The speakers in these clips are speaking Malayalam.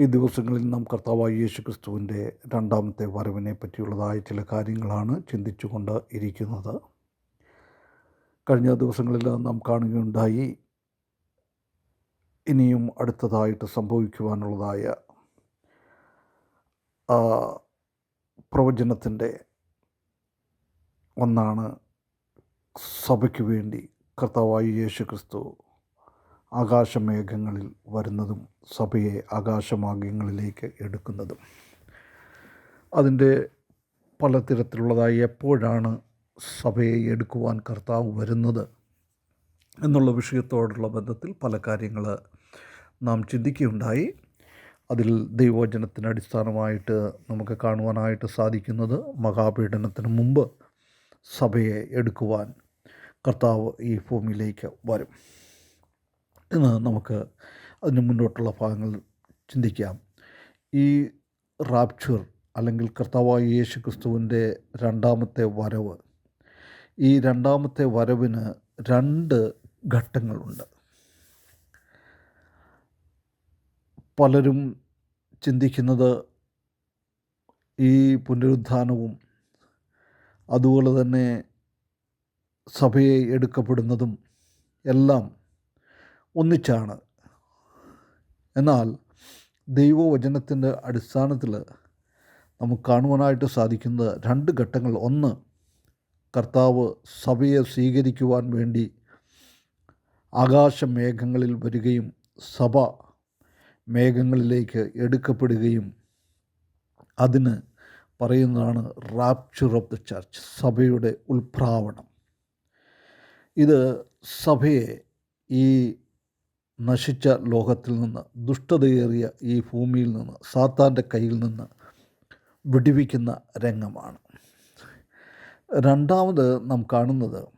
ഈ ദിവസങ്ങളിൽ നാം കർത്താവായ യേശു ക്രിസ്തുവിന്റെ രണ്ടാമത്തെ വരവിനെ പറ്റിയുള്ളതായ ചില കാര്യങ്ങളാണ് ചിന്തിച്ചുകൊണ്ട് ഇരിക്കുന്നത്. കഴിഞ്ഞ ദിവസങ്ങളിൽ നാം കാണുകയുണ്ടായി ഇനിയും അടുത്തതായിട്ട് സംഭവിക്കുവാനുള്ളതായ പ്രവചനത്തിന്റെ ഒന്നാണ് സഭയ്ക്ക് വേണ്ടി കർത്താവായ യേശു ക്രിസ്തു ആകാശമേഘങ്ങളിൽ വരുന്നതും സഭയെ ആകാശമാർഗങ്ങളിലേക്ക് എടുക്കുന്നതും. അതിന്റെ പലതരത്തിലുള്ളതായി എപ്പോഴാണ് സഭയെ എടുക്കുവാൻ കർത്താവ് വരുന്നത് എന്നുള്ള വിഷയത്തോടുള്ള ബന്ധത്തിൽ പല കാര്യങ്ങൾ നാം ചിന്തിക്കുകയുണ്ടായി. അതിൽ ദൈവവചനത്തിന് അടിസ്ഥാനമായിട്ട് നമുക്ക് കാണുവാനായിട്ട് സാധിക്കുന്നത് മഹാപീഡനത്തിന് മുമ്പ് സഭയെ എടുക്കുവാൻ കർത്താവ് ഈ ഭൂമിയിലേക്ക് വരും. എന്ന് നമുക്ക് അതിന് മുന്നോട്ടുള്ള ഭാഗങ്ങൾ ചിന്തിക്കാം. ഈ റാപ്ചർ അല്ലെങ്കിൽ കർത്താവായ യേശു ക്രിസ്തുവിന്റെ രണ്ടാമത്തെ വരവ്. ഈ രണ്ടാമത്തെ വരവിന് രണ്ട് ഘട്ടങ്ങളുണ്ട്. പലരും ചിന്തിക്കുന്നത് ഈ പുനരുദ്ധാനവും അതുപോലെ തന്നെ സഭയെ എടുക്കപ്പെടുന്നതും എല്ലാം ഒന്നിച്ചാണ്. എന്നാൽ ദൈവവചനത്തിന്റെ അടിസ്ഥാനത്തിൽ നമുക്ക് കാണുവാനായിട്ട് സാധിക്കുന്നത് രണ്ട് ഘട്ടങ്ങൾ. ഒന്ന് കർത്താവ് സഭയെ സ്വീകരിക്കുവാൻ വേണ്ടി ആകാശമേഘങ്ങളിൽ വരികയും സഭ മേഘങ്ങളിലേക്ക് എടുക്കപ്പെടുകയും അതിന് പറയുന്നതാണ് റാപ്ചർ ഓഫ് ദ ചർച്ച് സഭയുടെ ഉൽപ്രാവണം ഇത് സഭയെ ഈ നശിച്ച ലോകത്തിൽ നിന്ന് ദുഷ്ടതയേറിയ ഈ ഭൂമിയിൽ നിന്ന് സാത്താന്റെ കയ്യിൽ നിന്ന് വിടിവിക്കുന്ന രംഗമാണ്. രണ്ടാമത് നാം കാണുന്നത്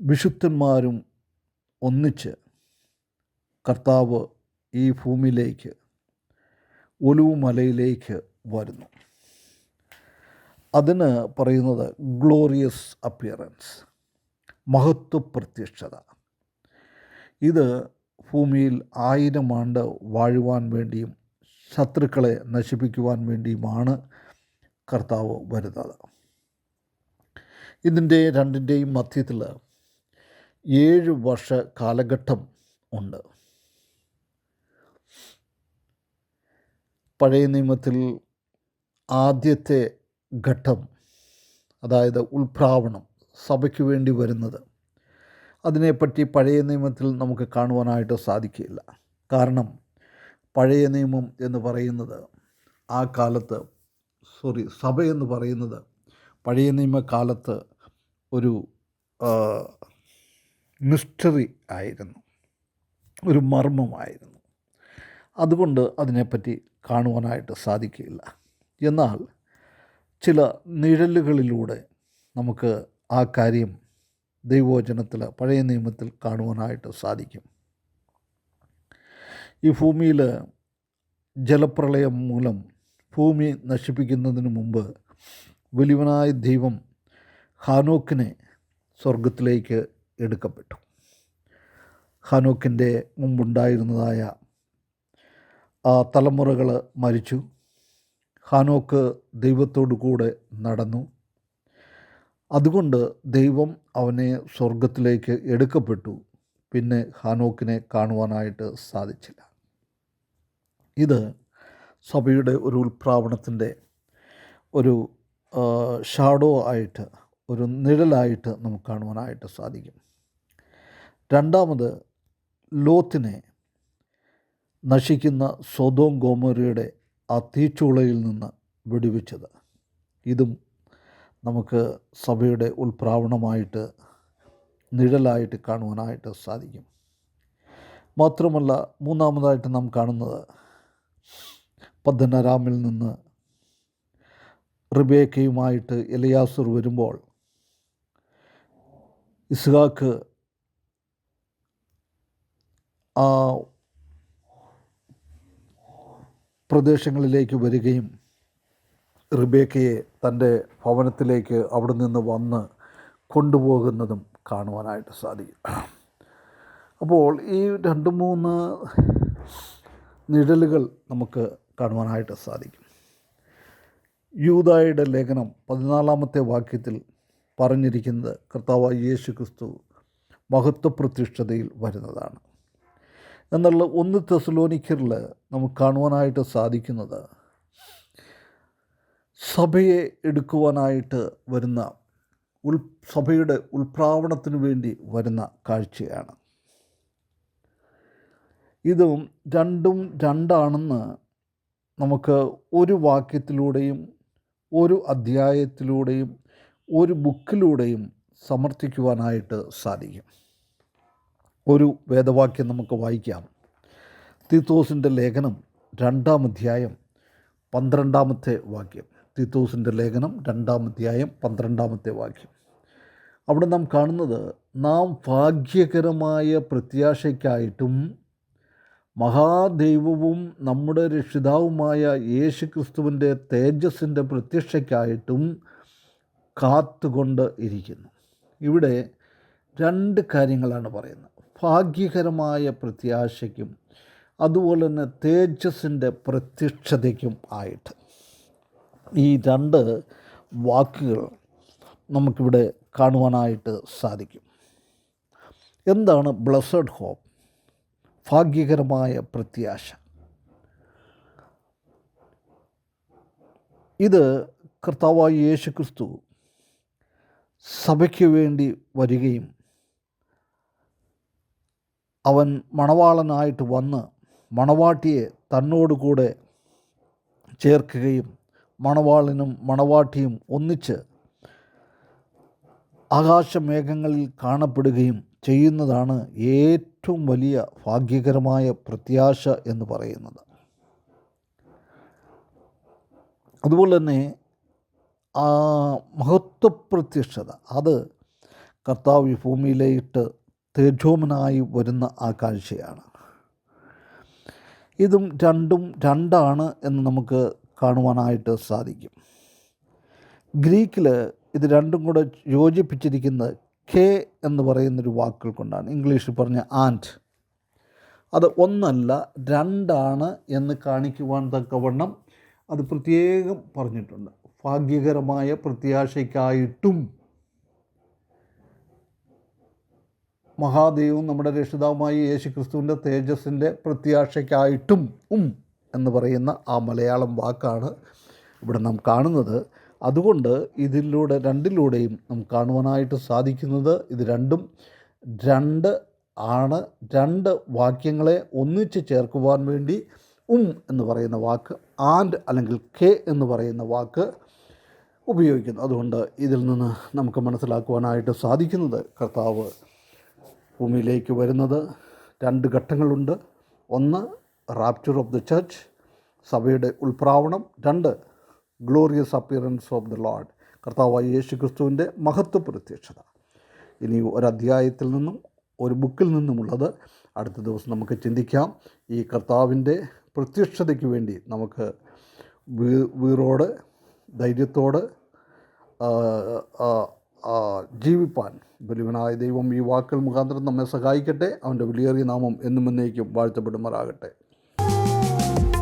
വിശുദ്ധന്മാരും ഒന്നിച്ച് കർത്താവ് ഈ ഭൂമിയിലേക്ക് ഒലുവുമലയിലേക്ക് വരുന്നു. അതിന് പറയുന്നത് ഗ്ലോറിയസ് അപ്പിയറൻസ് മഹത്വ പ്രത്യക്ഷത ഇത് ഭൂമിയിൽ ആയിരം ആണ്ട് വാഴുവാൻ വേണ്ടിയും ശത്രുക്കളെ നശിപ്പിക്കുവാൻ വേണ്ടിയുമാണ് കർത്താവ് വരുന്നത്. ഇതിന്റെ രണ്ടിന്റെയും മധ്യത്തിൽ ഏഴ് വർഷ കാലഘട്ടം ഉണ്ട്. പഴയ നിയമത്തിൽ ആദ്യത്തെ ഘട്ടം അതായത് ഉൽപ്രാവണം സഭയ്ക്ക് വേണ്ടി വരുന്നത് അതിനെപ്പറ്റി പഴയ നിയമത്തിൽ നമുക്ക് കാണുവാനായിട്ട് സാധിക്കില്ല. കാരണം പഴയ നിയമം എന്ന് പറയുന്നത് ആ കാലത്ത് സോറി സഭ എന്ന് പറയുന്നത് പഴയ നിയമകാലത്ത് ഒരു മിസ്റ്ററി ആയിരുന്നു. ഒരു മർമ്മമായിരുന്നു. അതുകൊണ്ട് അതിനെപ്പറ്റി കാണുവാനായിട്ട് സാധിക്കില്ല. എന്നാൽ ചില നിഴലുകളിലൂടെ നമുക്ക് ആ കാര്യം ദൈവവചനത്തിൽ പഴയ നിയമത്തിൽ കാണുവാനായിട്ട് സാധിക്കും. ഈ ഭൂമിയിൽ ജലപ്രളയം മൂലം ഭൂമി നശിപ്പിക്കുന്നതിന് മുമ്പ് വലിയവനായ ദൈവം ഹാനോക്കിനെ സ്വർഗത്തിലേക്ക് എടുക്കപ്പെട്ടു. ഹാനോക്കിന്റെ മുമ്പുണ്ടായിരുന്നതായ ആ തലമുറകൾ മരിച്ചു. ഹാനോക്ക് ദൈവത്തോടു കൂടെ നടന്നു. അതുകൊണ്ട് ദൈവം അവനെ സ്വർഗത്തിലേക്ക് എടുക്കപ്പെട്ടു. പിന്നെ ഹാനോക്കിനെ കാണുവാനായിട്ട് സാധിച്ചില്ല. ഇത് സഭയുടെ ഒരു ഉൽപ്രാവണത്തിന്റെ ഒരു ഷാഡോ ആയിട്ട് ഒരു നിഴലായിട്ട് നമുക്ക് കാണുവാനായിട്ട് സാധിക്കും. രണ്ടാമത് ലോത്തിനെ നശിക്കുന്ന സ്വതോം ഗോമോരയുടെ ആ തീച്ചുളയിൽ നിന്ന് വെടിവെച്ചത്. ഇതും നമുക്ക് സഭയുടെ ഉൾപ്രാവണമായിട്ട് നിഴലായിട്ട് കാണുവാനായിട്ട് സാധിക്കും. മാത്രമല്ല മൂന്നാമതായിട്ട് നാം കാണുന്നത് പദ്ധനരാമിൽ നിന്ന് റിബേക്കയുമായിട്ട് എലിയാസുർ വരുമ്പോൾ ഇസ്ഹാക്ക് ആ പ്രദേശങ്ങളിലേക്ക് വരികയും റിബേക്കയെ തന്റെ ഭവനത്തിലേക്ക് അവിടെ നിന്ന് വന്ന് കൊണ്ടുപോകുന്നതും കാണുവാനായിട്ട് സാധിക്കും. അപ്പോൾ ഈ രണ്ട് മൂന്ന് നിഴലുകൾ നമുക്ക് കാണുവാനായിട്ട് സാധിക്കും. യൂതായുടെ ലേഖനം പതിനാലാമത്തെ വാക്യത്തിൽ പറഞ്ഞിരിക്കുന്നത് കർത്താവ് യേശു ക്രിസ്തു മഹത്വപ്രതിഷ്ഠതയിൽ വരുന്നതാണ്. എന്നുള്ള ഒന്ന് തെസലോനിക്കറിൽ നമുക്ക് കാണുവാനായിട്ട് സാധിക്കുന്നത് സഭയെ എടുക്കുവാനായിട്ട് വരുന്ന ഉൾ സഭയുടെ ഉൾപ്രാവണത്തിന് വേണ്ടി വരുന്ന കാഴ്ചയാണ്. ഇതും രണ്ടും രണ്ടാണെന്ന് നമുക്ക് ഒരു വാക്യത്തിലൂടെയും ഒരു അധ്യായത്തിലൂടെയും ഒരു ബുക്കിലൂടെയും സമർത്ഥിക്കുവാനായിട്ട് സാധിക്കും. ഒരു വേദവാക്യം നമുക്ക് വായിക്കാം. തീത്തോസിന്റെ ലേഖനം രണ്ടാം അധ്യായം പന്ത്രണ്ടാമത്തെ വാക്യം. തീത്തോസിന്റെ ലേഖനം രണ്ടാമധ്യായം പന്ത്രണ്ടാമത്തെ വാക്യം. അവിടെ നാം കാണുന്നത് നാം ഭാഗ്യകരമായ പ്രത്യാശയ്ക്കായിട്ടും മഹാദൈവവും നമ്മുടെ രക്ഷിതാവുമായ യേശു ക്രിസ്തുവിന്റെ തേജസ്സിന്റെ പ്രത്യക്ഷയ്ക്കായിട്ടും കാത്തുകൊണ്ട് ഇരിക്കുന്നു. ഇവിടെ രണ്ട് കാര്യങ്ങളാണ് പറയുന്നത്. ഭാഗ്യകരമായ പ്രത്യാശയ്ക്കും അതുപോലെ തന്നെ തേജസ്സിന്റെ പ്രത്യക്ഷതയ്ക്കും ആയിട്ട്. ഈ രണ്ട് വാക്കുകൾ നമുക്കിവിടെ കാണുവാനായിട്ട് സാധിക്കും. എന്താണ് ബ്ലസ്സഡ് ഹോപ്പ്? ഭാഗ്യകരമായ പ്രത്യാശ. ഇത് കർത്താവായ യേശു ക്രിസ്തു സഭയ്ക്ക് വേണ്ടി വരികയും അവൻ മണവാളനായിട്ട് വന്ന് മണവാട്ടിയെ തന്നോടുകൂടെ ചേർക്കുകയും മണവാളനും മണവാട്ടിയും ഒന്നിച്ച് ആകാശമേഘങ്ങളിൽ കാണപ്പെടുകയും ചെയ്യുന്നതാണ് ഏറ്റവും വലിയ ഭാഗ്യകരമായ പ്രത്യാശ എന്ന് പറയുന്നത്. അതുപോലെ തന്നെ ആ മഹത്വപ്രത്യക്ഷത അത് കർത്താവ് ഈ ഭൂമിയിലേട്ട് തേജോമനായി വരുന്ന ആ കാഴ്ചയാണ്. ഇതും രണ്ടും രണ്ടാണ് എന്ന് നമുക്ക് കാണുവാനായിട്ട് സാധിക്കും. ഗ്രീക്കിൽ ഇത് രണ്ടും കൂടെ യോജിപ്പിച്ചിരിക്കുന്നത് കെ എന്ന് പറയുന്നൊരു വാക്കുകൾ കൊണ്ടാണ് ഇംഗ്ലീഷിൽ പറഞ്ഞ ആൻഡ്. അത് ഒന്നല്ല രണ്ടാണ് എന്ന് കാണിക്കുവാൻ തക്കവണ്ണം അത് പ്രത്യേകം പറഞ്ഞിട്ടുണ്ട്. ഭാഗ്യകരമായ പ്രത്യാശയ്ക്കായിട്ടും മഹാദേവും നമ്മുടെ രക്ഷിതാവുമായ യേശു ക്രിസ്തുവിന്റെ തേജസ്സിന്റെ പ്രത്യാശയ്ക്കായിട്ടും ഉം എന്ന് പറയുന്ന ആ മലയാളം വാക്കാണ് ഇവിടെ നാം കാണുന്നത്. അതുകൊണ്ട് ഇതിലൂടെ രണ്ടിലൂടെയും നാം കാണുവാനായിട്ട് സാധിക്കുന്നത് ഇത് രണ്ടും. രണ്ട് ആണ്. രണ്ട് വാക്യങ്ങളെ ഒന്നിച്ച് ചേർക്കുവാൻ വേണ്ടി ഉം എന്ന് പറയുന്ന വാക്ക് ആൻഡ് അല്ലെങ്കിൽ കെ എന്ന് പറയുന്ന വാക്ക് ഉപയോഗിക്കുന്നു. അതുകൊണ്ട് ഇതിൽ നിന്ന് നമുക്ക് മനസ്സിലാക്കുവാനായിട്ട് സാധിക്കുന്നത് കർത്താവ് ഭൂമിയിലേക്ക് വരുന്നത്. രണ്ട് ഘട്ടങ്ങളുണ്ട്. ഒന്ന് റാപ്ചർ ഓഫ് ദ ചർച്ച് സഭയുടെ ഉൾപ്രാവണം രണ്ട് glorious appearance of the Lord കർത്താവായ യേശു ക്രിസ്തുവിന്റെ മഹത്വ പ്രത്യക്ഷത ഇനി ഒരധ്യായത്തിൽ നിന്നും ഒരു ബുക്കിൽ നിന്നുമുള്ളത് അടുത്ത ദിവസം നമുക്ക് ചിന്തിക്കാം. ഈ കർത്താവിന്റെ പ്രത്യക്ഷതയ്ക്ക് വേണ്ടി നമുക്ക് വീ- വീറോട് ധൈര്യത്തോട് ജീവിപ്പാൻ. ബലിവനായ ദൈവം ഈ വാക്കുകൾ മുഖാന്തരം നമ്മെ സഹായിക്കട്ടെ. അവന്റെ വിലയേറിയ നാമം എന്നും എന്നേക്കും വാഴ്ത്തപ്പെടുമാറാകട്ടെ.